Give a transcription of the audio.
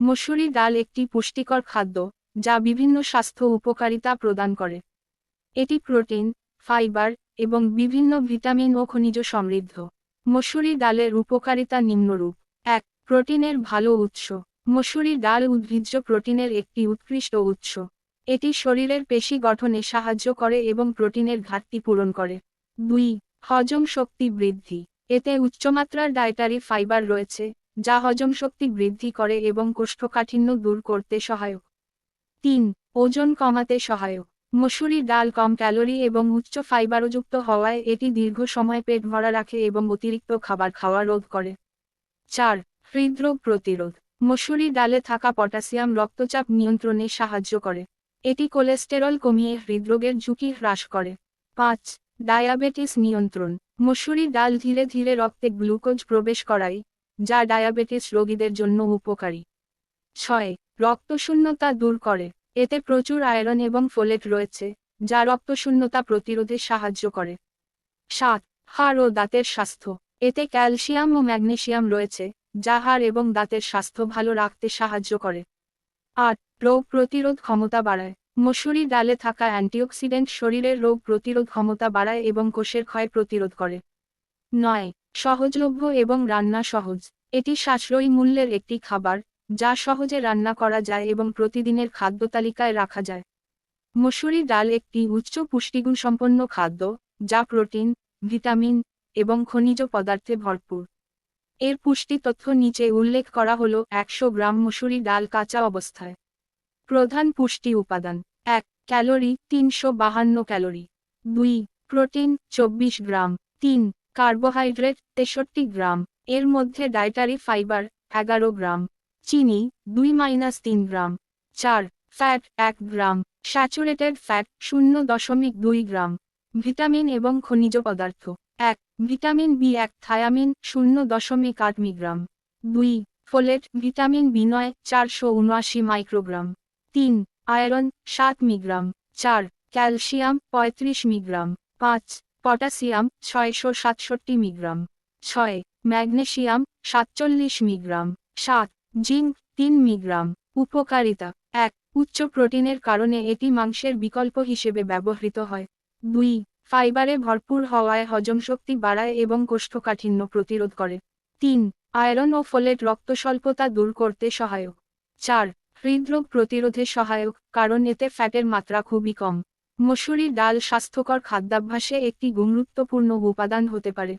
মসুরি ডাল একটি পুষ্টিকর খাদ্য, যা বিভিন্ন স্বাস্থ্য উপকারিতা প্রদান করে। এটি প্রোটিন, ফাইবার এবং বিভিন্ন ভিটামিন ও খনিজ সমৃদ্ধ। মসুরি ডালের উপকারিতা নিম্নরূপ। এক, প্রোটিনের ভালো উৎস। মসুরি ডাল উদ্ভিজ্জ প্রোটিনের একটি উৎকৃষ্ট উৎস। এটি শরীরের পেশি গঠনে সাহায্য করে এবং প্রোটিনের ঘাটতি পূরণ করে। দুই, হজম শক্তি বৃদ্ধি। এতে উচ্চমাত্রার ডায়েটারি ফাইবার রয়েছে। যা হজম শক্তি বৃদ্ধি করে এবং কোষ্ঠকাঠিন্য দূর করতে সহায়ক। তিন, ওজন কমাতে সহায়ক। মসুরি ডাল কম ক্যালোরি এবং উচ্চ ফাইবারযুক্ত হওয়ায় এটি দীর্ঘ সময় পেট ভরা রাখে এবং অতিরিক্ত খাবার খাওয়া রোধ করে। চার, হৃদরোগ প্রতিরোধ। মসুরি ডালে থাকা পটাশিয়াম রক্তচাপ নিয়ন্ত্রণে সাহায্য করে। এটি কোলেস্টেরল কমিয়ে হৃদরোগের ঝুঁকি হ্রাস করে। পাঁচ, ডায়াবেটিস নিয়ন্ত্রণ। মসুরি ডাল ধীরে ধীরে রক্তে গ্লুকোজ প্রবেশ করায় যা ডায়াবেটিস রোগীদের জন্য উপকারী। ছয়, রক্তশূন্যতা দূর করে। এতে প্রচুর আয়রন এবং ফোলেট রয়েছে, যা রক্তশূন্যতা প্রতিরোধে সাহায্য করে। সাত, হাড় ও দাঁতের স্বাস্থ্য। এতে ক্যালসিয়াম ও ম্যাগনেশিয়াম রয়েছে, যা হাড় এবং দাঁতের স্বাস্থ্য ভালো রাখতে সাহায্য করে। আট, রোগ প্রতিরোধ ক্ষমতা বাড়ায়। মসুরি ডালে থাকা অ্যান্টিঅক্সিডেন্ট শরীরের রোগ প্রতিরোধ ক্ষমতা বাড়ায় এবং কোষের ক্ষয় প্রতিরোধ করে। নয় সহজলভ্য এবং রান্না সহজ। এটি সাশ্রয়ী মূল্যের একটি খাবার, যা সহজে রান্না করা যায় এবং প্রতিদিনের খাদ্য তালিকায় রাখা যায়। মসুরি ডাল একটি উচ্চ পুষ্টিগুণ সম্পন্ন খাদ্য, যা প্রোটিন, ভিটামিন এবং খনিজ পদার্থে ভরপুর। এর পুষ্টি তথ্য নিচে উল্লেখ করা হল একশো গ্রাম মসুরি ডাল কাঁচা অবস্থায়। প্রধান পুষ্টি উপাদান, এক ক্যালোরি তিনশো বাহান্ন ক্যালোরি। দুই, প্রোটিন, চব্বিশ গ্রাম। তিন কার্বোহাইড্রেট তেষট্টি গ্রাম, এর মধ্যে ডায়েটারি ফাইবার এগারো গ্রাম, চিনি দুই মাইনাস তিন গ্রাম, চার ফ্যাট এক গ্রাম, স্যাচুরেটেড ফ্যাট শূন্য দশমিক দুই গ্রাম, ভিটামিন এবং খনিজ পদার্থ এক, ভিটামিন বি এক, থায়ামিন শূন্য দশমিক আট মিগ্রাম, দুই, ফোলেট ভিটামিন বি নয়, চারশো উনআশি মাইক্রোগ্রাম, তিন, আয়রন সাত মিগ্রাম, চার, ক্যালসিয়াম পঁয়ত্রিশ মিগ্রাম, পাঁচ পটাশিয়াম ছয়শো সাতষট্টি মিগ্রাম। ছয় ম্যাগনেসিয়াম সাতচল্লিশ মিগ্রাম। সাত, জিঙ্ক তিন মিগ্রাম। উপকারিতা, এক, উচ্চ প্রোটিনের কারণে এটি মাংসের বিকল্প হিসেবে ব্যবহৃত হয়। দুই, ফাইবারে ভরপুর হওয়ায় হজম শক্তি বাড়ায় এবং কোষ্ঠকাঠিন্য প্রতিরোধ করে। তিন, আয়রন ও ফোলেট রক্তস্বল্পতা দূর করতে সহায়ক। চার, হৃদরোগ প্রতিরোধে সহায়ক, কারণ এতে ফ্যাটের মাত্রা খুবই কম। মসুরি ডাল স্বাস্থ্যকর খাদ্যাভ্যাসে একটি গুরুত্বপূর্ণ উপাদান হতে পারে।